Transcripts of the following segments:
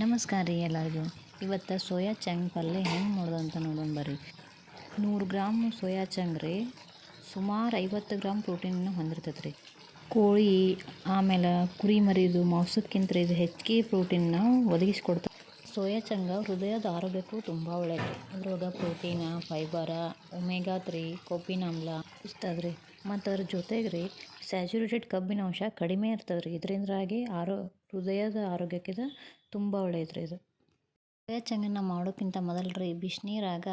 ನಮಸ್ಕಾರ ರೀ ಎಲ್ಲರಿಗೂ. ಇವತ್ತು ಸೋಯಾ ಚಂಗ್ ಪಲ್ಯ ಹೆಂಗೆ ಮಾಡೋದು ಅಂತ ನೋಡೋಣ ಬರ್ರಿ. ನೂರು ಗ್ರಾಮ್ ಸೋಯಾ ಚಂಗ್ ರೀ. ಸುಮಾರು ಐವತ್ತು ಗ್ರಾಮ್ ಪ್ರೋಟೀನನ್ನು ಹೊಂದಿರ್ತೈತೆ ರೀ. ಕೋಳಿ, ಆಮೇಲೆ ಕುರಿ ಮರಿದು ಮಾಂಸಕ್ಕಿಂತ ಇದು ಹೆಚ್ಚಿಗೆ ಪ್ರೋಟೀನ್ನ ಒದಗಿಸ್ಕೊಡ್ತಾರೆ ಸೋಯಾ ಚಂಗ ಹೃದಯದ ಆರೋಗ್ಯಕ್ಕೂ ತುಂಬ ಒಳ್ಳೆಯದು ಅದ್ರೊಳಗೆ ಪ್ರೋಟೀನ, ಫೈಬರ, ಒಮೆಗಾ ತ್ರೀ ಕೊಬ್ಬಿನ ಆಮ್ಲ ಇಷ್ಟ ರೀ. ಮತ್ತು ಅದ್ರ ಜೊತೆಗೆ ರೀ ಸ್ಯಾಚುರೇಟೆಡ್ ಕಬ್ಬಿನ ಅಂಶ ಕಡಿಮೆ ಇರ್ತದೆ ರೀ. ಇದರಿಂದಾಗಿ ಆರೋ, ಹೃದಯದ ಆರೋಗ್ಯಕ್ಕೆ ಇದು ತುಂಬ ಒಳ್ಳೆಯದು ಇದು. ಹೃದಯ ಚಂಗನ್ನ ಮಾಡೋಕ್ಕಿಂತ ಮೊದಲು ರೀ ಬಿಸಿನೀರಾಗ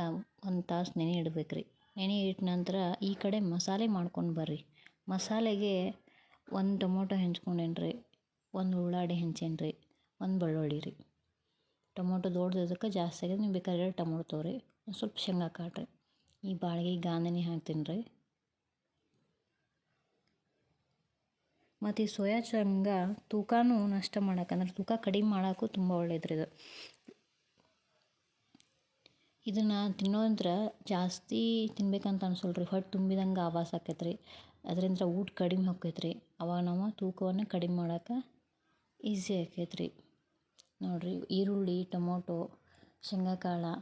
ಒಂದು ತಾಸು ನೆನೆ ಇಡ್ಬೇಕು ರೀ. ನೆನೆ ಇಟ್ಟ ನಂತರ ಈ ಕಡೆ ಮಸಾಲೆ ಮಾಡ್ಕೊಂಡು ಬರ್ರಿ. ಮಸಾಲೆಗೆ ಒಂದು ಟೊಮೊಟೊ ಹೆಂಚ್ಕೊಂಡೇನಿ ರೀ, ಒಂದು ಉಳ್ಳಾಡಿ ಹೆಂಚೇನಿ ರೀ, ಒಂದು ಬೆಳ್ಳುಳ್ಳಿ ರೀ. ಟೊಮೊಟೊ ದೊಡ್ಡದಕ್ಕೆ ಜಾಸ್ತಿ ಆಗಿದೆ ನೀವು ಬೇಕಾದ್ರೆ ಎರಡು ಟೊಮೊಟೊ ತೊಗೊರಿ. ಒಂದು ಸ್ವಲ್ಪ ಶೇಂಗಾ ಕಾಟ್ರಿ ಈ ಬಾಳಿಗೆ ಗಾಂಧಿನಿ ಹಾಕ್ತೀನಿ ರೀ. ಮತ್ತು ಈ ಸೋಯಾ ಚಂಗ ತೂಕನೂ ನಷ್ಟ ಮಾಡಕ್ಕಂದ್ರೆ ತೂಕ ಕಡಿಮೆ ಮಾಡೋಕ್ಕೂ ತುಂಬ ಒಳ್ಳೇದು ರೀ ಇದು. ಇದನ್ನು ತಿನ್ನೋದ್ರ ಜಾಸ್ತಿ ತಿನ್ಬೇಕಂತ ಅನ್ಸಲ್ಲ ರೀ ಹೊಟ್ಟೆ ತುಂಬಿದಂಗೆ ಆವಾಸ ಆಕೈತೆ ರೀ ಅದರಿಂದ ಊಟ ಕಡಿಮೆ ಹೋಗ್ತೈತ್ರಿ ರೀ ಅವಾಗ ನಾವು ತೂಕವನ್ನು ಕಡಿಮೆ ಮಾಡೋಕೆ ಈಸಿ ಆಕೈತೆ ರೀ ನೋಡಿರಿ, ಈರುಳ್ಳಿ, ಟೊಮೊಟೊ ಶೇಂಗಾ ಕಾಳು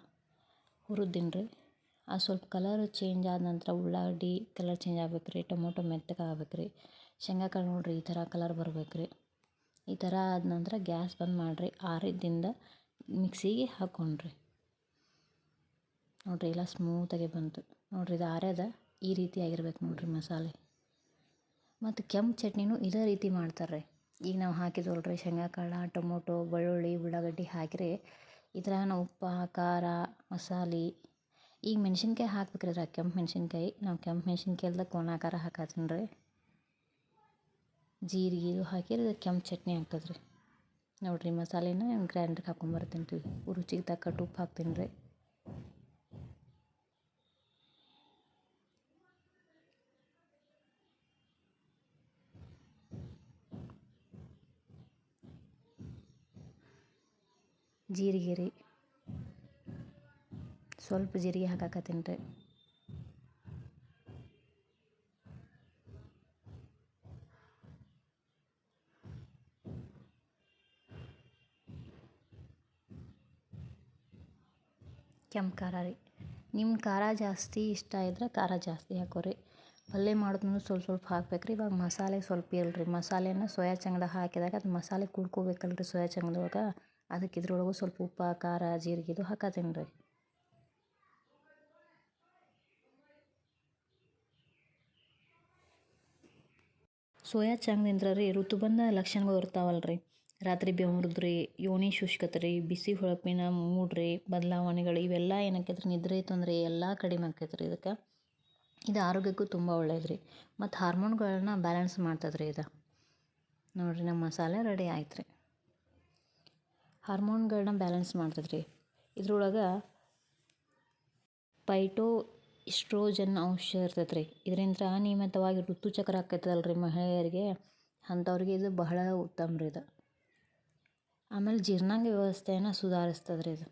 ಹುರಿದೀನಿ ರೀ ಅದು ಸ್ವಲ್ಪ ಕಲರ್ ಚೇಂಜ್ ಆದ ನಂತರ ಉಳ್ಳಾಗಡ್ಡಿ ಕಲರ್ ಚೇಂಜ್ ಆಗ್ಬೇಕು ರೀ ಟೊಮೊಟೊ ಮೆತ್ತಗೆ ಆಗ್ಬೇಕು ರೀ ಶೇಂಗಾ ಕಾಳು ನೋಡಿರಿ, ಈ ಥರ ಕಲರ್ ಬರ್ಬೇಕು ರೀ ಈ ಥರ ಆದ ನಂತರ ಗ್ಯಾಸ್ ಬಂದ್ ಮಾಡಿರಿ, ಆರಿದ್ದಿಂದ ಮಿಕ್ಸಿಗೆ ಹಾಕ್ಕೊಂಡ್ರಿ ನೋಡಿರಿ ಎಲ್ಲ ಸ್ಮೂತಾಗೆ ಬಂತು. ನೋಡಿರಿ ಇದು ಆರ್ಯದ ಈ ರೀತಿ ಆಗಿರ್ಬೇಕು ನೋಡಿರಿ ಮಸಾಲೆ. ಮತ್ತು ಕೆಂಪು ಚಟ್ನಿನೂ ಇದೇ ರೀತಿ ಮಾಡ್ತಾರೆ ಈಗ ನಾವು ಹಾಕಿದ್ವಲ್ರಿ ಶೇಂಗಾ ಕಾಳು ಟೊಮೊಟೊ, ಬೆಳ್ಳುಳ್ಳಿ, ಉಳ್ಳಾಗಡ್ಡಿ ಹಾಕಿರಿ. ಈ ಥರ ನಾವು ಉಪ್ಪು, ಖಾರ, ಮಸಾಲೆ. ಈಗ ಮೆಣಸಿನ್ಕಾಯಿ ಹಾಕ್ಬೇಕ್ರಿ ಅದ್ರಾಗ, ಕೆಂಪು ಮೆಣಸಿನ್ಕಾಯಿ. ನಾವು ಕೆಂಪು ಮೆಣಸಿನ್ಕಾಯಿ ಒಣ ಕೋಣಾಕಾರ ಹಾಕತ್ತೀನಿ ರೀ ಜೀರಿಗೆ ಇದು ಹಾಕಿದ್ರೆ ಕೆಂಪು ಚಟ್ನಿ ಆಗ್ತದೆ ರೀ ನೋಡಿರಿ ಮಸಾಲೆನ ಗ್ರೈಂಡ್ರಿಗೆ ಹಾಕೊಂಬರ್ತೀನಿ ರೀ. ರುಚಿಗೆ ತಕ್ಕಟ್ಟು ಉಪ್ಪು ಹಾಕ್ತೀನಿ ರೀ. ಜೀರಿಗೆ ರೀ. ಸ್ವಲ್ಪ ಜೀರಿಗೆ ಹಾಕಾಕತ್ತೀನಿ ರೀ. ಕೆಂಪು ಖಾರ ರೀ. ನಿಮ್ಮ ಖಾರ ಜಾಸ್ತಿ, ಇಷ್ಟ ಇದ್ರೆ ಖಾರ ಜಾಸ್ತಿ ಹಾಕೋರಿ ಪಲ್ಯ ಮಾಡಿದ್ಮೇಲೆ ಸ್ವಲ್ಪ ಸ್ವಲ್ಪ ಹಾಕ್ಬೇಕು ರೀ ಇವಾಗ ಮಸಾಲೆ ಸ್ವಲ್ಪ ಇಲ್ರಿ. ಮಸಾಲೆನ ಸೋಯಾ ಚಂಗ್ದಾಗ ಹಾಕಿದಾಗ ಅದು ಮಸಾಲೆ ಕುಡ್ಕೋಬೇಕಲ್ರಿ ಸೋಯಾ ಚಂಗ್ದೊಳಗೆ. ಅದಕ್ಕೆ ಇದ್ರೊಳಗೂ ಸ್ವಲ್ಪ ಉಪ್ಪು, ಖಾರ, ಜೀರಿಗೆ ಇದು ಹಾಕತ್ತೀನಿ ರೀ. ಸೋಯಾ ಚಂಗ್ದಿಂದ ರೀ ಋತುಬಂಧ ಲಕ್ಷಣಗಳು ಇರ್ತಾವಲ್ರಿ. ರಾತ್ರಿ ಬೆವರಿದ್ರಿ, ಯೋನಿ ಶುಷ್ಕತೆ ಬಿಸಿ ಹೊಳಪಿನ ಮೂಡ್ರಿ, ಬದಲಾವಣೆಗಳು ಇವೆಲ್ಲ ಏನಾಕೈತ್ರಿ ನಿದ್ರೆ ತೊಂದರೆ ಎಲ್ಲ ಕಡಿಮೆ ಆಕೈತೆ ರೀ ಇದಕ್ಕೆ. ಇದು ಆರೋಗ್ಯಕ್ಕೂ ತುಂಬ ಒಳ್ಳೇದು ರೀ ಮತ್ತು ಹಾರ್ಮೋನ್ಗಳನ್ನ ಬ್ಯಾಲೆನ್ಸ್ ಮಾಡ್ತದ್ರಿ ಇದು. ನೋಡಿರಿ ನಮ್ಮ ಮಸಾಲೆ ರೆಡಿ ಆಯ್ತು ರೀ ಹಾರ್ಮೋನ್ಗಳನ್ನ ಬ್ಯಾಲೆನ್ಸ್ ಮಾಡ್ತದ್ರಿ. ಇದ್ರೊಳಗೆ ಪೈಟೋ ಇಸ್ಟ್ರೋಜನ್ ಅಂಶ ಇರ್ತೈತೆ ಇದರಿಂದ ನಿಯಮಿತವಾಗಿ ಋತುಚಕ್ರ ಆಕೈತದಲ್ಲ ಮಹಿಳೆಯರಿಗೆ. ಅಂಥವ್ರಿಗೆ ಇದು ಬಹಳ ಉತ್ತಮ ರೀ ಇದು. ಆಮೇಲೆ ಜೀರ್ಣಾಂಗ ವ್ಯವಸ್ಥೆಯನ್ನು ಸುಧಾರಿಸ್ತದೆ ರೀ ಇದು.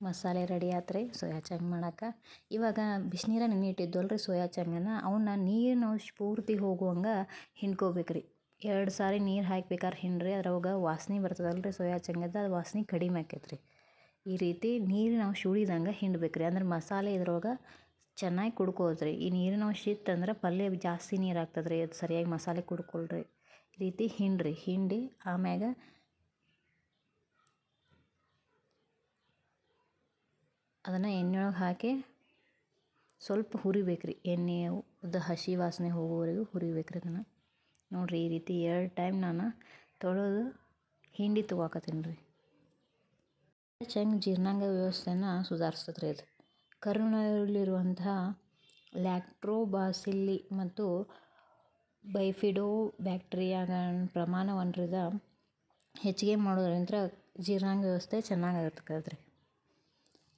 ಮಸಾಲೆ ರೆಡಿ ಆತು ರೀ ಸೋಯಾ ಚಂಗ್ ಮಾಡಕ್ಕೆ ಇವಾಗ ಬಿಸಿನೀರ ನೆನೆ ಇಟ್ಟಿದ್ವಲ್ಲ ರೀ ಸೋಯಾ ಚಂಗನ್ನ ಅವನ್ನ ನೀರಿನ ಅಂಶ ಪೂರ್ತಿ ಹೋಗುವಂಗೆ ಹಿಂಡ್ಕೋಬೇಕು ರೀ ಎರಡು ಸಾರಿ ನೀರು ಹಾಕ್ಬೇಕಾದ್ರೆ ಹಿಂಡ್ರಿ ಅದ್ರವಾಗ ವಾಸನೆ ಬರ್ತದಲ್ಲ ರೀ ಸೋಯಾ ಚಂಗದ ಅದು ವಾಸನೆ ಕಡಿಮೆ ಆಕೈತೆ ರೀ ಈ ರೀತಿ ನೀರಿನ ಅಂಶ ಉಳಿದಂಗೆ ಹಿಂಡ್ಬೇಕು ರೀ ಅಂದ್ರೆ ಮಸಾಲೆ ಇದ್ರೊಳಗೆ ಚೆನ್ನಾಗಿ ಕುಡ್ಕೋದ್ರಿ ಈ ನೀರಿನ ಅಂಶ ಇತ್ತಂದ್ರೆ ಪಲ್ಯ ಜಾಸ್ತಿ ನೀರು ಆಗ್ತದೆ ಅದು ಸರಿಯಾಗಿ ಮಸಾಲೆ ಕುಡ್ಕೊಳ್ರಿ. ಈ ರೀತಿ ಹಿಂಡ್ರಿ. ಹಿಂಡಿ ಆಮ್ಯಾಗ ಅದನ್ನು ಎಣ್ಣೆಯೊಳಗೆ ಹಾಕಿ ಸ್ವಲ್ಪ ಹುರಿಬೇಕು ರೀ ಎಣ್ಣೆ ಅದು ಹಸಿ ವಾಸನೆ ಹೋಗೋವರೆಗೂ ಹುರಿಬೇಕು ರೀ ಅದನ್ನು. ನೋಡಿರಿ, ಈ ರೀತಿ ಎರಡು ಟೈಮ್ ನಾನು ತೊಳೆದು ಹಿಂಡಿ ತೊಗೊಕತ್ತೀನಿ ರೀ. ಚಂಗ್ ಜೀರ್ಣಾಂಗ ವ್ಯವಸ್ಥೆನ ಸುಧಾರಿಸ್ತದೆ ರೀ ಅದು ಕರುಣಲ್ಲಿರುವಂತಹ ಲ್ಯಾಕ್ಟ್ರೋಬಾಸಿಲ್ಲಿ ಮತ್ತು ಬೈಫಿಡೋ ಬ್ಯಾಕ್ಟೀರಿಯಾಗಳ ಪ್ರಮಾಣವನ್ರಿದ ಹೆಚ್ಚಿಗೆ ಮಾಡೋದ್ರಿಂದ ಜೀರ್ಣಾಂಗ ವ್ಯವಸ್ಥೆ ಚೆನ್ನಾಗಾಗಿರ್ತದೆ ರೀ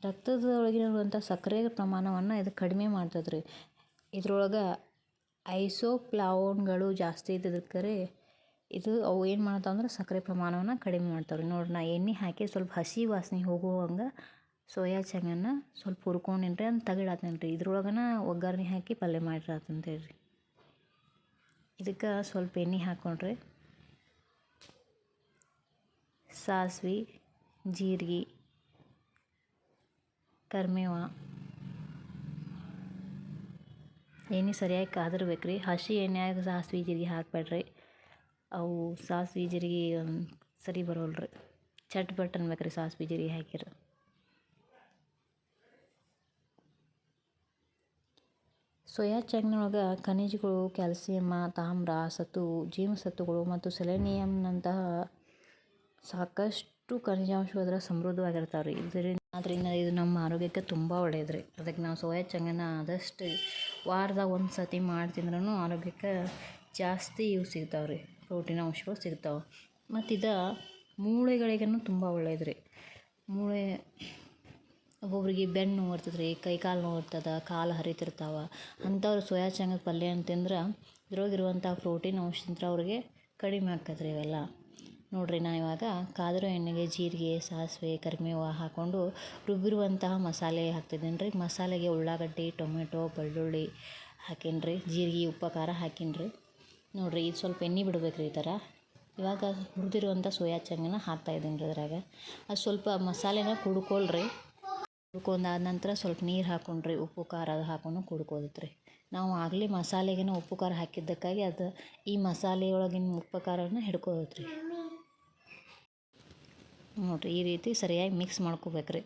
ರಕ್ತದೊಳಗಿರುವಂಥ ಸಕ್ಕರೆ ಪ್ರಮಾಣವನ್ನು ಇದು ಕಡಿಮೆ ಮಾಡ್ತದೆ ರೀ ಇದ್ರೊಳಗೆ ಐಸೋಪ್ಲಾವೋನ್ಗಳು ಜಾಸ್ತಿ ಇದ್ದಿದ್ದಕ್ಕರೆ ಇದು ಅವು ಏನು ಮಾಡ್ತಾವೆ ಅಂದ್ರೆ ಸಕ್ಕರೆ ಪ್ರಮಾಣವನ್ನು ಕಡಿಮೆ ಮಾಡ್ತಾವೆ ರೀ ನೋಡಿ ನಾ ಎಣ್ಣೆ ಹಾಕಿ ಸ್ವಲ್ಪ ಹಸಿ ವಾಸನೆ ಹೋಗುವಂಗೆ ಸೋಯಾ ಚಂಗನ್ನು ಸ್ವಲ್ಪ ಹುರ್ಕೊಂಡೇನಿ ಅಂತ ತೆಗೆಡಾತೀನಿ ರೀ ಇದ್ರೊಳಗನ ಒಗ್ಗರಣೆ ಹಾಕಿ ಪಲ್ಯ ಮಾಡಿರಾತಂತೇಳಿ ರೀ ಇದಕ್ಕೆ ಸ್ವಲ್ಪ ಎಣ್ಣೆ ಹಾಕ್ಕೊಂಡ್ರೆ ಸಾಸ್ವೆ, ಜೀರಿಗೆ ಕರ್ಮೇವ. ಎಣ್ಣೆ ಸರಿಯಾಗಿ ಕಾದಿರ್ಬೇಕು ರೀ ಹಸಿ ಎಣ್ಣೆಯಾಗ ಸಾಸ್ವಿ ಜೀರಿಗೆ ಹಾಕಬೇಡ್ರಿ. ಅವು ಸಾಸ್ವಿ ಜೀರಿಗೆ ಸರಿ ಬರೋಲ್ರಿ. ಚಟ್ ಬಟ್ ಅನ್ಬೇಕು ರೀ ಸಾಸ್ವೆ ಜೀರಿಗೆ ಹಾಕಿರ. ಸೋಯಾ ಚಂಕ್ನೊಳಗೆ ಖನಿಜಗಳು ಕ್ಯಾಲ್ಸಿಯಮ್ಮ ತಾಮ್ರ ಸತು ಜೀವಸತ್ವಗಳು ಮತ್ತು ಸೆಲೆನಿಯಮ್ನಂತಹ ಸಾಕಷ್ಟು ಖನಿಜಾಂಶಗಳ ಸಮೃದ್ಧವಾಗಿರ್ತಾವೆ ರೀ ಇದರಿಂದ ಆದ್ದರಿಂದ ಇದು ನಮ್ಮ ಆರೋಗ್ಯಕ್ಕೆ ತುಂಬ ಒಳ್ಳೆಯದು ರೀ ಅದಕ್ಕೆ ನಾವು ಸೋಯಾ ಚಂಗನ ಆದಷ್ಟು ವಾರದಾಗ ಒಂದು ಸತಿ ಮಾಡಿ ತಿಂದ್ರೂ ಆರೋಗ್ಯಕ್ಕೆ ಜಾಸ್ತಿ ಇವು ಸಿಗ್ತಾವೆ ರೀ ಪ್ರೋಟೀನ್ ಅಂಶಗಳು ಸಿಗ್ತಾವೆ. ಮತ್ತು ಇದು ಮೂಳೆಗಳಿಗೂ ತುಂಬ ಒಳ್ಳೆಯದು ರೀ ಮೂಳೆ, ಒಬ್ಬೊಬ್ರಿಗೆ ಬೆನ್ನು ನೋವು ಇರ್ತದೆ ರೀ ಕೈ ಕಾಲು ನೋವು ಇರ್ತದೆ, ಕಾಲು ಹರಿತಿರ್ತಾವೆ, ಅಂಥವ್ರು ಸೋಯಾ ಚಂಕದ ಪಲ್ಯ ಅಂತಂದ್ರೆ ಇದ್ರೊಳಗಿರುವಂಥ ಪ್ರೋಟೀನ್ ಅಂಶದಿಂದ ಅವ್ರಿಗೆ ಕಡಿಮೆ ಆಗ್ತದೆ ರೀ ಇವೆಲ್ಲ. ನೋಡಿರಿ ನಾ ಇವಾಗ ಕಾದಿರೋ ಎಣ್ಣೆಗೆ, ಜೀರಿಗೆ, ಸಾಸಿವೆ ಕರಿಮೇವು ಹಾಕ್ಕೊಂಡು ರುಬ್ಬಿರುವಂತಹ ಮಸಾಲೆ ಹಾಕ್ತಿದ್ದೀನಿ ರೀ ಮಸಾಲೆಗೆ ಉಳ್ಳಾಗಡ್ಡಿ, ಟೊಮೆಟೊ, ಬೆಳ್ಳುಳ್ಳಿ ಹಾಕೀನಿ ರೀ ಜೀರಿಗೆ, ಉಪ್ಪು, ಖಾರ ಹಾಕೀನಿ ರೀ ನೋಡಿರಿ ಇದು ಸ್ವಲ್ಪ ಎಣ್ಣೆ ಬಿಡ್ಬೇಕು ರೀ ಈ ಥರ ಇವಾಗ ಹುರಿದಿರುವಂಥ ಸೋಯಾ ಚಂಕನ ಹಾಕ್ತಾಯಿದ್ದೀನಿ ರೀ ಅದ್ರಾಗ ಅದು ಸ್ವಲ್ಪ ಮಸಾಲೆನ ಕುಡ್ಕೊಳ್ರಿ. ಕುಡ್ಕೊಂಡಾದ ನಂತರ ಸ್ವಲ್ಪ ನೀರು ಹಾಕ್ಕೊಂಡ್ರಿ ಉಪ್ಪು, ಖಾರ ಅದು ಹಾಕೊಂಡು ಕುಡ್ಕೋದೈತೆ ರೀ ನಾವು ಆಗಲೇ ಮಸಾಲೆಗೇನ ಉಪ್ಪು, ಖಾರ ಹಾಕಿದ್ದಕ್ಕಾಗಿ ಅದು ಈ ಮಸಾಲೆ ಒಳಗಿನ ಉಪ್ಪು, ಖಾರನ ಹಿಡ್ಕೋದೈತೆ ರೀ ನೋಡಿರಿ, ಈ ರೀತಿ ಸರಿಯಾಗಿ ಮಿಕ್ಸ್ ಮಾಡ್ಕೋಬೇಕು ರೀ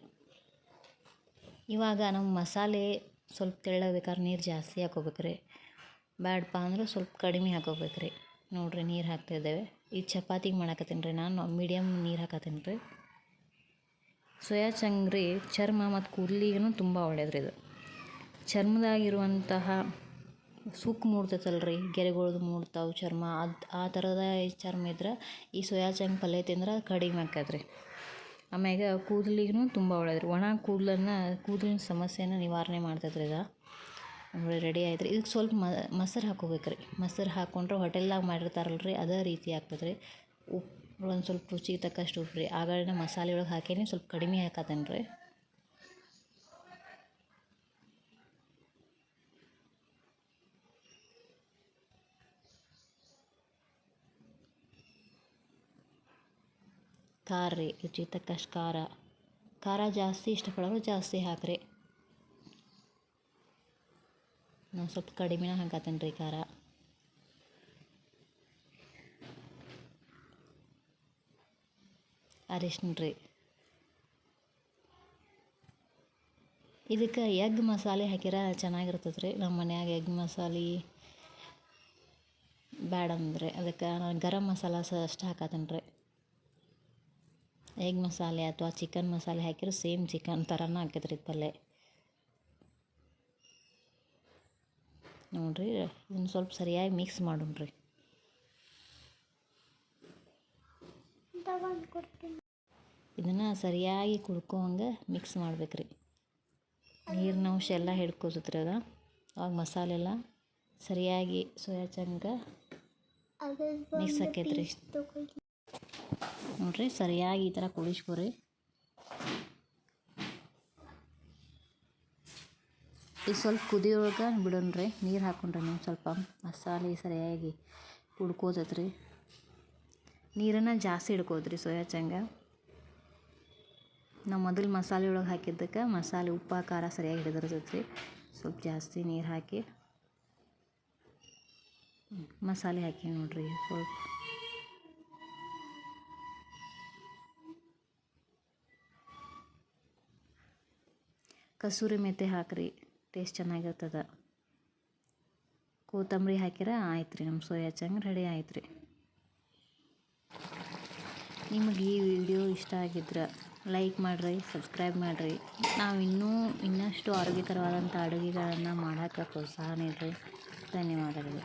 ಇವಾಗ ನಮ್ಮ ಮಸಾಲೆ ಸ್ವಲ್ಪ ತೆಳ್ಳಬೇಕಾದ್ರೆ ನೀರು ಜಾಸ್ತಿ ಹಾಕೋಬೇಕು ರೀ ಬ್ಯಾಡಪ್ಪ ಅಂದ್ರೆ ಸ್ವಲ್ಪ ಕಡಿಮೆ ಹಾಕೋಬೇಕು ರೀ ನೋಡಿರಿ, ನೀರು ಹಾಕ್ತಿದ್ದೇವೆ ಈ ಚಪಾತಿಗೆ ಮಾಡಾಕತ್ತೀನಿ ರೀ ನಾನು ಮೀಡಿಯಮ್ ನೀರು ಹಾಕತ್ತೀನಿ ರೀ ಸೋಯಾ ಚಂಗ್ರಿ, ಚರ್ಮ ಮತ್ತು ಕೂದಲಿಗೂ ತುಂಬ ಒಳ್ಳೇದು ರೀ ಇದು. ಚರ್ಮದಾಗಿರುವಂತಹ ಸುಕ್ಕು ಮೂಡ್ತೈತಲ್ಲ ರೀ ಗೆರೆಗಳ್ದು ಮೂಡ್ತಾವೆ ಚರ್ಮ. ಅದು, ಆ ಥರದ ಚರ್ಮ ಇದ್ರೆ ಈ ಸೋಯಾ ಚಂಕ್ ಪಲ್ಯ ತಿಂದ್ರೆ ಕಡಿಮೆ ಆಕೈತೆ ರೀ ಆಮ್ಯಾಗ ಕೂದಲಿಗೂ ತುಂಬ ಒಳ್ಳೇದು ರೀ ಒಣ ಕೂದಲನ್ನು, ಕೂದಲಿನ ಸಮಸ್ಯೆನ ನಿವಾರಣೆ ಮಾಡ್ತೈತೆ ರೀ ಇದು. ರೆಡಿ ಆಯ್ತು ರೀ ಇದಕ್ಕೆ ಸ್ವಲ್ಪ ಮೊಸರು ಹಾಕೋಬೇಕು ರೀ ಮೊಸರು ಹಾಕ್ಕೊಂಡ್ರೆ ಹೋಟೆಲ್ದಾಗ ಮಾಡಿರ್ತಾರಲ್ಲ ರೀ ಅದೇ ರೀತಿ ಆಗ್ತದೆ ರೀ ಉಪ್ಪು ಒಂದು ಸ್ವಲ್ಪ ರುಚಿಗೆ ತಕ್ಕಷ್ಟು ಉಪ್ಪು ರೀ ಆಗಳನ್ನ ಮಸಾಲೆ ಒಳಗೆ ಹಾಕೇನೆ, ಸ್ವಲ್ಪ ಕಡಿಮೆ ಹಾಕತ್ತೇನೆ ರೀ ಖಾರ ರೀ, ರುಚಿ ತಕ್ಕಷ್ಟು ಖಾರ. ಖಾರ ಜಾಸ್ತಿ, ಇಷ್ಟಪಡೋರು ಜಾಸ್ತಿ ಹಾಕ್ರಿ. ನಾನು ಸ್ವಲ್ಪ ಕಡಿಮೆನ ಹಾಕತ್ತೀನಿ ರೀ ಖಾರ. ಅರಿಶಿನ ರೀ. ಇದಕ್ಕೆ ಎಗ್ ಮಸಾಲೆ ಹಾಕಿರ ಚೆನ್ನಾಗಿರ್ತದೆ ರೀ ನಮ್ಮ ಮನ್ಯಾಗ ಎಗ್ ಮಸಾಲೆ. ಬ್ಯಾಡ ಅಂದರೆ ಅದಕ್ಕೆ ನಾನು ಗರಂ ಮಸಾಲ ಸಹ ಅಷ್ಟು ಹಾಕತ್ತೀನಿ ರೀ ಎಗ್ ಮಸಾಲೆ ಅಥವಾ ಚಿಕನ್ ಮಸಾಲೆ ಹಾಕಿರೋ ಸೇಮ್ ಚಿಕನ್ ಥರನೇ ಹಾಕಿದ್ರಿ ಪಲ್ಯ ನೋಡಿರಿ ಇದನ್ನು ಸ್ವಲ್ಪ ಸರಿಯಾಗಿ ಮಿಕ್ಸ್ ಮಾಡೋಣ್ರಿ. ಇದನ್ನು ಸರಿಯಾಗಿ ಕುಡ್ಕೋಂಗೆ ಮಿಕ್ಸ್ ಮಾಡ್ಬೇಕು ರೀ ನೀರಿನ ಅಂಶ ಎಲ್ಲ ಹಿಡ್ಕೋತೈತ್ರಿ ಅದ. ಅವಾಗ ಮಸಾಲೆ ಎಲ್ಲ ಸರಿಯಾಗಿ ಸೋಯಾ ಚಂಗ ಮಿಕ್ಸ್ ಆಕೈತೆ ರೀ ನೋಡಿರಿ, ಸರಿಯಾಗಿ ಈ ಥರ ಕುದಿಸ್ಕೊರಿ ಈ ಸ್ವಲ್ಪ ಕುದಿಯೊಳಗೆ ಬಿಡೋಣ್ರಿ, ನೀರು ಹಾಕೊಂಡ್ರಿ ನೀವು ಸ್ವಲ್ಪ. ಮಸಾಲೆ ಸರಿಯಾಗಿ ಕುಡ್ಕೋತೈತ್ರಿ. ನೀರನ್ನು ಜಾಸ್ತಿ ಹಿಡ್ಕೋದ್ರಿ ಸೋಯಾ ಚಂಗ. ನಾವು ಮೊದಲು ಮಸಾಲೆ ಒಳಗೆ ಹಾಕಿದ್ದಕ್ಕೆ ಮಸಾಲೆ, ಉಪ್ಪು, ಖಾರ ಸರಿಯಾಗಿ ಹಿಡಿದಿರ್ತೈತ್ರಿ. ಸ್ವಲ್ಪ ಜಾಸ್ತಿ ನೀರು ಹಾಕಿ ಮಸಾಲೆ ಹಾಕಿ ನೋಡಿರಿ, ಸ್ವಲ್ಪ ಕಸೂರಿ ಮೆಂತೆ ಹಾಕಿರಿ ಟೇಸ್ಟ್ ಚೆನ್ನಾಗಿರ್ತದೆ. ಕೊತ್ತಂಬರಿ ಹಾಕಿರ ಆಯ್ತು ರೀ ನಮ್ಮ ಸೋಯಾ ಚಂಗ್ ರೆಡಿ ಆಯ್ತು ರೀ ನಿಮಗೆ ಈ ವಿಡಿಯೋ ಇಷ್ಟ ಆಗಿದ್ರೆ ಲೈಕ್ ಮಾಡಿರಿ ಸಬ್ಸ್ಕ್ರೈಬ್ ಮಾಡಿರಿ. ನಾವು ಇನ್ನೂ ಇನ್ನಷ್ಟು ಆರೋಗ್ಯಕರವಾದಂಥ ಅಡುಗೆಗಳನ್ನು ಮಾಡೋಕ್ಕೆ ಪ್ರೋತ್ಸಾಹ ನೀಡಿರಿ ಧನ್ಯವಾದಗಳು.